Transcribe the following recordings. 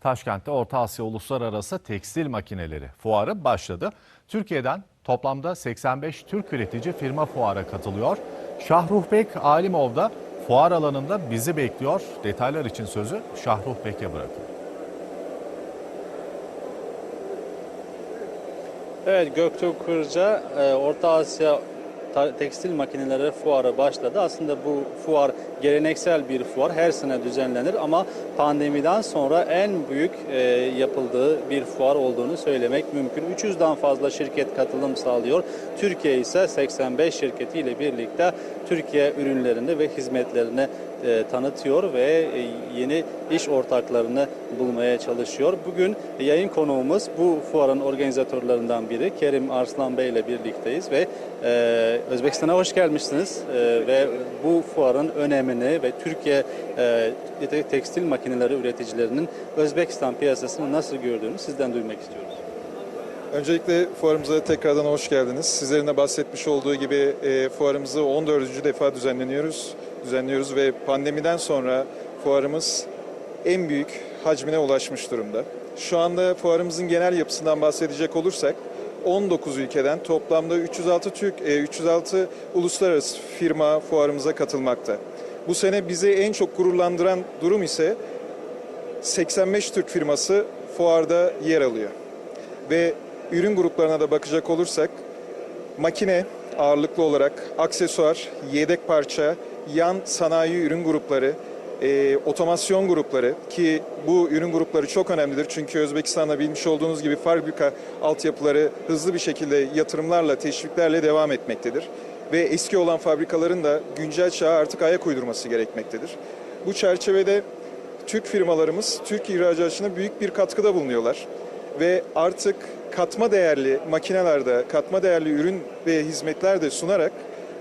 Taşkent'te Orta Asya Uluslararası Tekstil Makineleri Fuarı başladı. Türkiye'den toplamda 85 Türk üretici firma fuara katılıyor. Şahruhbek Alimov da fuar alanında bizi bekliyor. Detaylar için sözü Şahruhbek'e bırakıyorum. Evet Göktuğ Kırca e, Orta Asya Tekstil Makineleri Fuarı başladı. Aslında bu fuar geleneksel bir fuar. Her sene düzenlenir ama pandemiden sonra en büyük e, yapıldığı bir fuar olduğunu söylemek mümkün. 300'den fazla şirket katılım sağlıyor. Türkiye ise 85 şirketiyle birlikte Türkiye ürünlerini ve hizmetlerini e, tanıtıyor ve e, yeni iş ortaklarını bulmaya çalışıyor. Bugün yayın konuğumuz bu fuarın organizatörlerinden biri Kerim Arslan Bey ile birlikteyiz ve e, Özbekistan'a hoş gelmişsiniz E, ve bu fuarın önemini ve Türkiye e, te- tekstil makineleri üreticilerinin Özbekistan piyasasını nasıl gördüğünü sizden duymak istiyoruz. Öncelikle fuarımıza tekrardan hoş geldiniz. Sizlerin de bahsetmiş olduğu gibi e, fuarımızı 14. defa düzenleniyoruz. Düzenliyoruz ve pandemiden sonra fuarımız en büyük hacmine ulaşmış durumda. Şu anda fuarımızın genel yapısından bahsedecek olursak 19 ülkeden toplamda 306 Türk e, 306 uluslararası firma fuarımıza katılmakta. Bu sene bizi en çok gururlandıran durum ise 85 Türk firması fuarda yer alıyor ve ürün gruplarına da bakacak olursak makine ağırlıklı olarak aksesuar, yedek parça, yan sanayi ürün grupları, e, otomasyon grupları ki bu ürün grupları çok önemlidir. Çünkü Özbekistan'da bilmiş olduğunuz gibi fabrika altyapıları hızlı bir şekilde yatırımlarla, teşviklerle devam etmektedir. Ve eski olan fabrikaların da güncel çağa artık ayak uydurması gerekmektedir. Bu çerçevede Türk firmalarımız Türk ihracatçına büyük bir katkıda bulunuyorlar ve artık katma değerli makinelerde, katma değerli ürün ve hizmetler de sunarak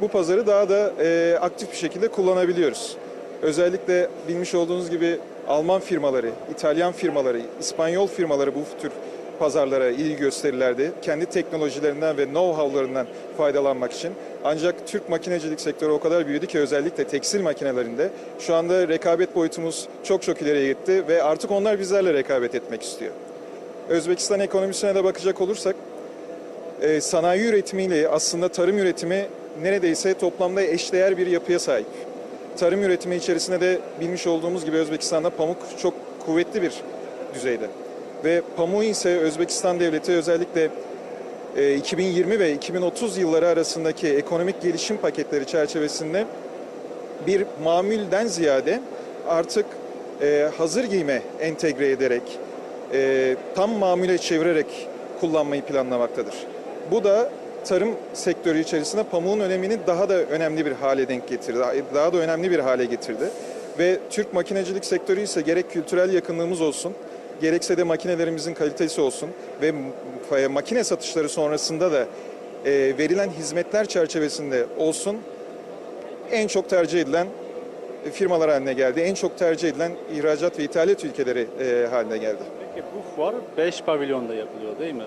bu pazarı daha da e, aktif bir şekilde kullanabiliyoruz. Özellikle bilmiş olduğunuz gibi Alman firmaları, İtalyan firmaları, İspanyol firmaları bu tür pazarlara ilgi gösterirlerdi. Kendi teknolojilerinden ve know-how'larından faydalanmak için. Ancak Türk makinecilik sektörü o kadar büyüdü ki özellikle tekstil makinelerinde şu anda rekabet boyutumuz çok çok ileriye gitti ve artık onlar bizlerle rekabet etmek istiyor. Özbekistan ekonomisine de bakacak olursak e, sanayi üretimiyle aslında tarım üretimi neredeyse toplamda eşdeğer bir yapıya sahip. Tarım üretimi içerisinde de bilmiş olduğumuz gibi Özbekistan'da pamuk çok kuvvetli bir düzeyde. Ve pamuğu ise Özbekistan devleti özellikle e, 2020 ve 2030 yılları arasındaki ekonomik gelişim paketleri çerçevesinde bir mamülden ziyade artık e, hazır giyime entegre ederek, e, tam mamule çevirerek kullanmayı planlamaktadır. Bu da tarım sektörü içerisinde pamuğun önemini daha da önemli bir hale denk getirdi. Daha da önemli bir hale getirdi. Ve Türk makinecilik sektörü ise gerek kültürel yakınlığımız olsun, gerekse de makinelerimizin kalitesi olsun ve m- makine satışları sonrasında da e, verilen hizmetler çerçevesinde olsun en çok tercih edilen firmalar haline geldi. En çok tercih edilen ihracat ve ithalat ülkeleri e, haline geldi. Peki bu fuar 5 pavilyonda yapılıyor değil mi?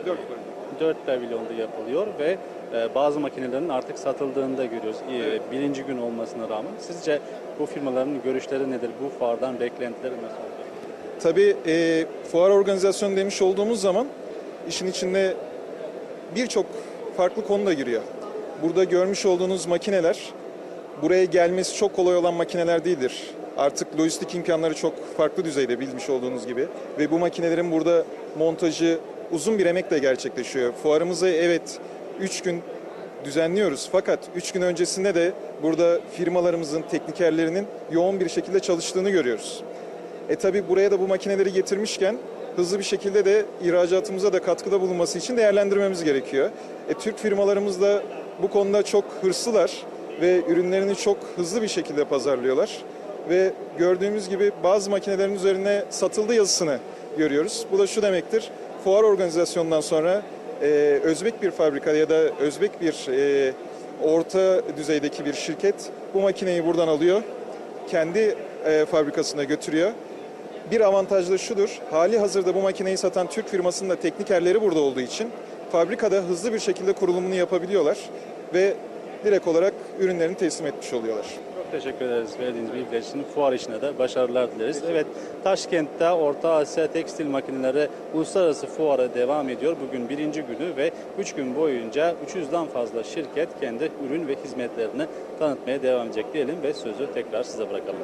4 pavilyonda yapılıyor ve e, bazı makinelerin artık satıldığını da görüyoruz. E, birinci gün olmasına rağmen. Sizce bu firmaların görüşleri nedir? Bu fuardan beklentileri nasıl olacak? Tabii e, fuar organizasyonu demiş olduğumuz zaman işin içinde birçok farklı konu da giriyor. Burada görmüş olduğunuz makineler buraya gelmesi çok kolay olan makineler değildir. Artık lojistik imkanları çok farklı düzeyde bilmiş olduğunuz gibi ve bu makinelerin burada montajı uzun bir emekle gerçekleşiyor. Fuarımızı evet 3 gün düzenliyoruz fakat 3 gün öncesinde de burada firmalarımızın teknikerlerinin yoğun bir şekilde çalıştığını görüyoruz. E tabi buraya da bu makineleri getirmişken hızlı bir şekilde de ihracatımıza da katkıda bulunması için değerlendirmemiz gerekiyor. E, Türk firmalarımız da bu konuda çok hırslılar ve ürünlerini çok hızlı bir şekilde pazarlıyorlar. Ve gördüğümüz gibi bazı makinelerin üzerine satıldı yazısını görüyoruz. Bu da şu demektir, fuar organizasyonundan sonra e, Özbek bir fabrika ya da Özbek bir e, orta düzeydeki bir şirket bu makineyi buradan alıyor, kendi e, fabrikasına götürüyor. Bir avantaj da şudur, hali hazırda bu makineyi satan Türk firmasının da teknikerleri burada olduğu için fabrikada hızlı bir şekilde kurulumunu yapabiliyorlar ve direkt olarak ürünlerini teslim etmiş oluyorlar. Çok teşekkür ederiz verdiğiniz bilgiler için. Fuar işine de başarılar dileriz. Evet, Taşkent'te Orta Asya Tekstil Makineleri Uluslararası Fuarı devam ediyor. Bugün birinci günü ve 3 gün boyunca 300'den fazla şirket kendi ürün ve hizmetlerini tanıtmaya devam edecek diyelim ve sözü tekrar size bırakalım.